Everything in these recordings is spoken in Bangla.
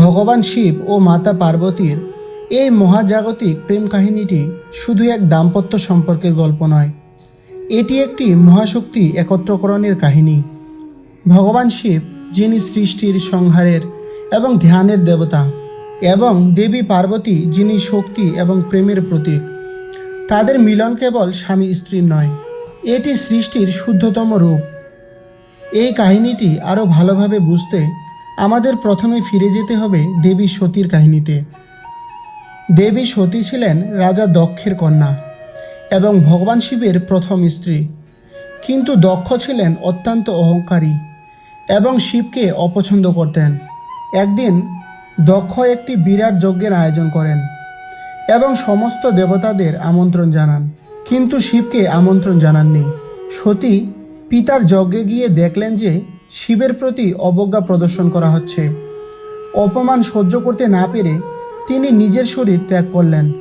ভগবান শিব ও মাতা পার্বতীর এই মহাজাগতিক প্রেম কাহিনীটি শুধু এক দাম্পত্য সম্পর্কের গল্প নয়, এটি একটি মহাশক্তি একত্রকরণের কাহিনী। ভগবান শিব, যিনি সৃষ্টির সংহারের এবং ধ্যানের দেবতা এবং দেবী পার্বতী যিনি শক্তি এবং প্রেমের প্রতীক, তাদের মিলন কেবল স্বামী স্ত্রীর নয়, এটি সৃষ্টির শুদ্ধতম রূপ। এই কাহিনীটি আরও ভালোভাবে বুঝতে আমাদের প্রথমে ফিরে যেতে হবে দেবী সতীর কাহিনীতে। দেবী সতী ছিলেন রাজা দক্ষের কন্যা এবং ভগবান শিবের প্রথম স্ত্রী। কিন্তু দক্ষ ছিলেন অত্যন্ত অহংকারী এবং শিবকে অপছন্দ করতেন। একদিন দক্ষ একটি বিরাট যজ্ঞের আয়োজন করেন এবং সমস্ত দেবতাদের আমন্ত্রণ জানান। কিন্তু শিবকে আমন্ত্রণ জানাননি। সতী পিতার যজ্ঞে গিয়ে দেখলেন যে শিবের প্রতি অবজ্ঞা প্রদর্শন করা হচ্ছে। অপমান সহ্য করতে না পেরে তিনি নিজের শরীর ত্যাগ করলেন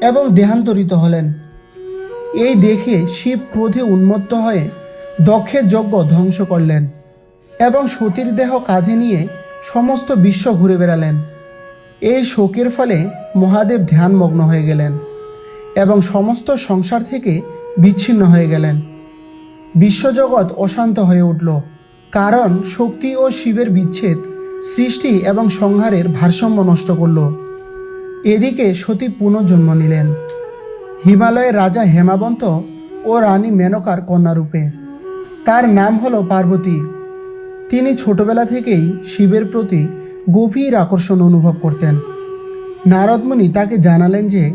এবং দেহান্তরিত হলেন। এই দেখে শিব ক্রোধে উন্মত্ত হয়ে দক্ষের যজ্ঞ ধ্বংস করলেন এবং সতীর দেহ কাঁধে নিয়ে সমস্ত বিশ্ব ঘুরে বেড়ালেন। এই শোকের ফলে মহাদেব ধ্যানমগ্ন হয়ে গেলেন এবং সমস্ত সংসার থেকে বিচ্ছিন্ন হয়ে গেলেন। বিশ্বজগৎ অশান্ত হয়ে উঠল। কারণ শক্তি ও শিবের বিচ্ছেদ, সৃষ্টি এবং সংহারের ভারসাম্য নষ্ট করল। এদিকে সতী পুনর্জন্ম নিলেন। হিমালয়ের রাজা হেমাবন্ত ও রানী মেনকার কন্যারূপে। তার নাম হলো পার্বতী। তিনি ছোটবেলা থেকেই শিবের প্রতি গভীর আকর্ষণ অনুভব করতেন। নারদমণি তাকে জানালেন যে,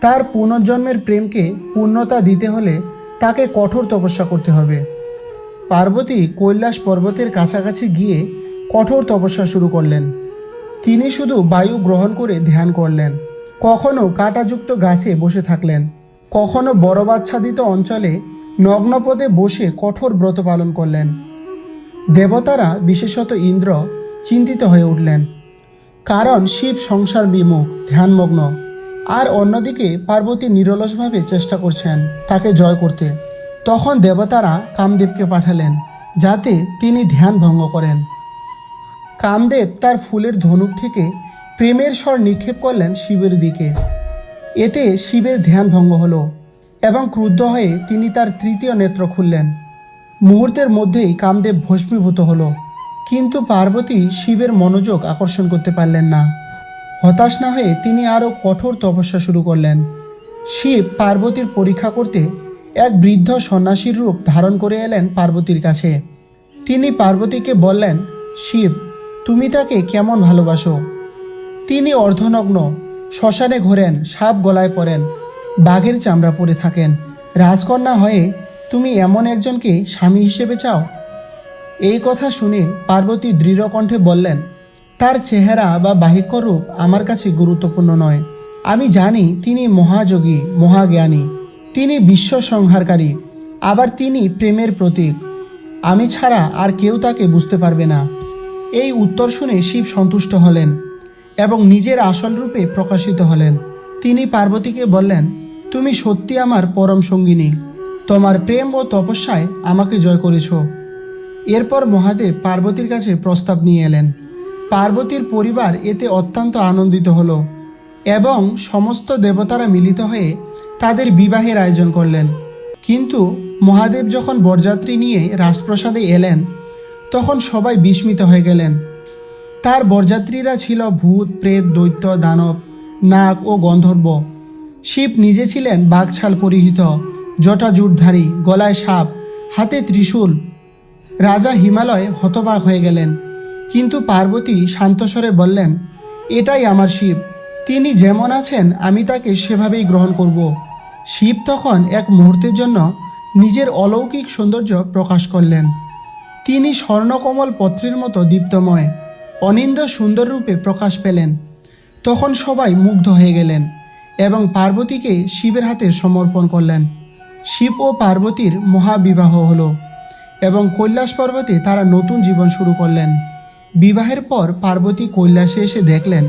তার পুনর্জন্মের প্রেমকে পূর্ণতা দিতে হলে তাকে কঠোর তপস্যা করতে হবে। পার্বতী কৈলাস পর্বতের কাছাকাছি গিয়ে কঠোর তপস্যা শুরু করলেন। তিনি শুধু বায়ু গ্রহণ করে ধ্যান করলেন। কখনো কাঁটাযুক্ত গাছে বসে থাকলেন। কখনো বরবাচ্ছাদিত অঞ্চলে নগ্নপদে বসে কঠোর ব্রত পালন করলেন। দেবতারা, বিশেষত ইন্দ্র, চিন্তিত হয়ে উঠলেন। কারণ শিব সংসার বিমুখ, ধ্যানমগ্ন। আর অন্যদিকে পার্বতী নিরলসভাবে চেষ্টা করছেন তাকে জয় করতে। তখন দেবতারা কামদেবকে পাঠালেন, যাতে তিনি ধ্যান ভঙ্গ করেন। কামদেব তার ফুলের ধনুক থেকে প্রেমের স্বর নিক্ষেপ করলেন শিবের দিকে। এতে শিবের ধ্যান ভঙ্গ হলো এবং ক্রুদ্ধ হয়ে তিনি তার তৃতীয় নেত্র খুললেন। মুহূর্তের মধ্যেই কামদেব ভস্মীভূত হলো, কিন্তু পার্বতী শিবের মনোযোগ আকর্ষণ করতে পারলেন না। হতাশ না হয়ে তিনি আরও কঠোর তপস্যা শুরু করলেন। শিব পার্বতীর পরীক্ষা করতে এক বৃদ্ধ সন্ন্যাসীর রূপ ধারণ করে এলেন পার্বতীর কাছে। তিনি পার্বতীকে বললেন, শিব, তুমি তাকে কেমন ভালোবাসো? তিনি অর্ধনগ্ন, শ্মশানে ঘোরেন, সাপ গলায় পড়েন, বাঘের চামড়া পরে থাকেন। রাজকন্যা হয়ে, তুমি এমন একজনকে স্বামী হিসেবে চাও? এই কথা শুনে পার্বতী দৃঢ় কণ্ঠে বললেন, তার চেহারা বা বাহিক্য রূপ আমার কাছে গুরুত্বপূর্ণ নয়। আমি জানি তিনি মহাযোগী, মহাজ্ঞানী। তিনি বিশ্ব সংহারকারী, আবার তিনি প্রেমের প্রতীক। আমি ছাড়া আর কেউ তাকে বুঝতে পারবে না। এই উত্তর শুনে শিব সন্তুষ্ট হলেন এবং নিজের আসল রূপে প্রকাশিত হলেন। তিনি পার্বতীকে বললেন, তুমি সত্যি আমার পরম সঙ্গিনী। তোমার প্রেম ও তপস্যায় আমাকে জয় করেছ। এরপর মহাদেব পার্বতীর কাছে প্রস্তাব নিয়ে এলেন। পার্বতীর পরিবার এতে অত্যন্ত আনন্দিত হল এবং সমস্ত দেবতারা মিলিত হয়ে তাদের বিবাহের আয়োজন করলেন। কিন্তু মহাদেব যখন বরযাত্রী নিয়ে রাজপ্রাসাদে এলেন, তখন সবাই বিস্মিত হয়ে গেলেন। তার বরযাত্রীরা ছিল ভূত, প্রেত, দৈত্য, দানব, নাগ ও গন্ধর্ব। শিব নিজে ছিলেন বাঘছাল পরিহিত, জটাজুটধারী, গলায় সাপ, হাতে ত্রিশূল। রাজা হিমালয় হতবাক হয়ে গেলেন। কিন্তু পার্বতী শান্তস্বরে বললেন, এটাই আমার শিব। তিনি যেমন আছেন, আমি তাকে সেভাবেই গ্রহণ করব। শিব তখন এক মুহূর্তের জন্য নিজের অলৌকিক সৌন্দর্য প্রকাশ করলেন। তিনি স্বর্ণকমল পত্রের মতো দীপ্তময় অনিন্দ সুন্দর রূপে প্রকাশ পেলেন। তখন সবাই মুগ্ধ হয়ে গেলেন এবং পার্বতীকে শিবের হাতে সমর্পণ করলেন। শিব ও পার্বতীর মহাবিবাহ হল এবং কৈলাস পর্বতে তারা নতুন জীবন শুরু করলেন। বিবাহের পর পার্বতী কৈলাসে এসে দেখলেন,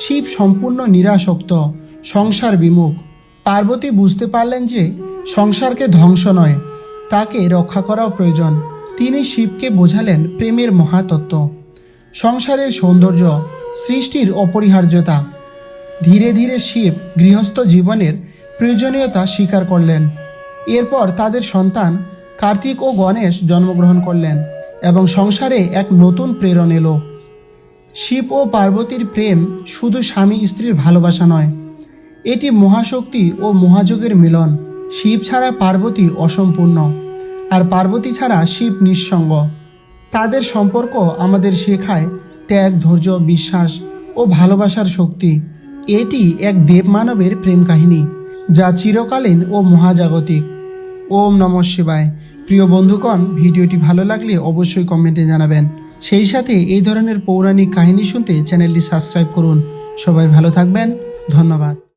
শিব সম্পূর্ণ নিরাসক্ত, সংসার বিমুখ। পার্বতী বুঝতে পারলেন যে সংসারকে ধ্বংস নয়, তাকে রক্ষা করাও প্রয়োজন। তিনি শিবকে বোঝালেন প্রেমের মহাতত্ত্ব। সংসারের সৌন্দর্য, সৃষ্টির অপরিহার্যতা। ধীরে ধীরে শিব গৃহস্থ জীবনের প্রয়োজনীয়তা স্বীকার করলেন। এরপর তাদের সন্তান কার্তিক ও গণেশ জন্মগ্রহণ করলেন এবং সংসারে এক নতুন প্রেরণ এলো। শিব ও পার্বতীর প্রেম শুধু স্বামী স্ত্রীর ভালোবাসা নয় এটি মহাশক্তি ও মহাযোগের মিলন। শিব ছাড়া পার্বতী অসম্পূর্ণ। আর পার্বতী ছাড়া শিব নিঃসঙ্গ। তাদের সম্পর্ক আমাদের শেখায় ত্যাগ, ধৈর্য, বিশ্বাস ও ভালোবাসার শক্তি। এটি এক দেবমানবের প্রেম কাহিনী, যা চিরকালীন ও মহাজাগতিক। ওম নম শিবায়। প্রিয় বন্ধুগণ, ভিডিওটি ভালো লাগলে অবশ্যই কমেন্টে জানাবেন। সেই সাথে এই ধরনের পৌরাণিক কাহিনী শুনতে চ্যানেলটি সাবস্ক্রাইব করুন। সবাই ভালো থাকবেন। ধন্যবাদ।